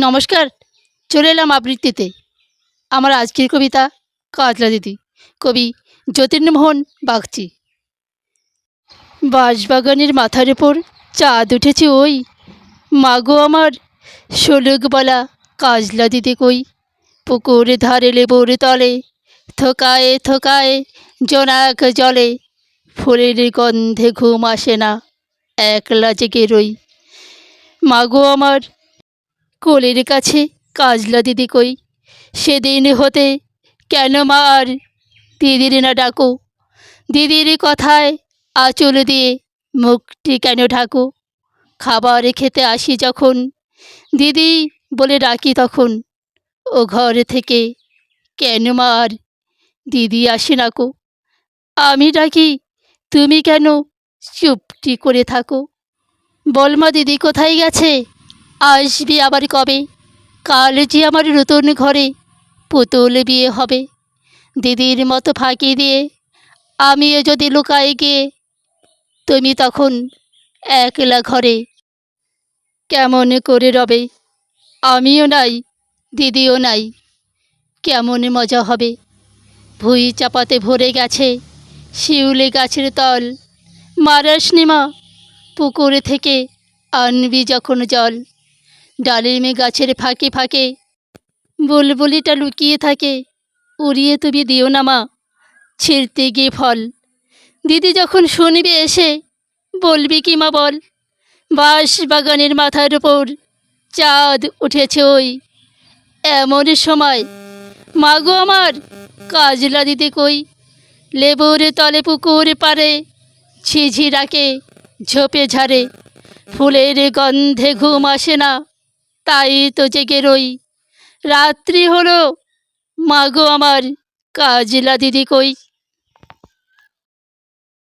নমস্কার, চলে এলাম আবৃত্তিতে। আমার আজকের কবিতা কাজলা দিদি, কবি যতীন্দ্রমোহন বাগচি। বাঁশবাগানের মাথার উপর চাঁদ উঠেছে ওই। মাগো আমার বলা কাজলা দিদি কই? পুকুরে ধারে লেবুর তলে, থোকায় থোকায় জোনাক জলে। ফুলের গন্ধে ঘুম আসে না, একলা জেগে রই। মাগো আমার কোলের কাছে কাজলা দিদি কই? সেদিন হতে কেন মা আর দিদির না ডাকো। দিদির কথায় আঁচল দিয়ে মুখটি কেন ঢাকো? খাবার খেতে আসি যখন, দিদি বলে ডাকি তখন, ও ঘর থেকে কেন মা আর দিদি আসে না কো। আমি ডাকি, তুমি কেন চুপটি করে থাকো? বলমা দিদি কোথায় গেছে? আসবি আবার কবে? কাল যে আমার নতুন ঘরে পুতুল বিয়ে হবে। দিদির মতো ফাঁকি দিয়ে আমিও যদি লুকাই গিয়ে, তুমি তখন একলা ঘরে কেমন করে রবে? আমিও নাই, দিদিও নাই, কেমন মজা হবে? ভুই চাপাতে ভরে গেছে শিউলি গাছের তল। মারাস নিমা পুকুর থেকে আনবি যখন জল। ডালিমে গাছের ফাঁকে ফাঁকে বুলবুলিটা লুকিয়ে থাকে। উড়িয়ে তুমি দিও না মা, ছিঁড়তে গিয়ে ফল। দিদি যখন শুনবে এসে বলবি কি মা বল? বাঁশ বাগানের মাথার উপর চাঁদ উঠেছে ওই। এমন সময় মাগো আমার, কাজলা দিতে কই? লেবুর তলে পুকুর পারে ঝিঝি ডাকে, ঝোপে ঝাড়ে। ফুলের গন্ধে ঘুম আসে না। তাই তো জেগে রই। রাত্রি হলো মাগো আমার কাজলা দিদি কই?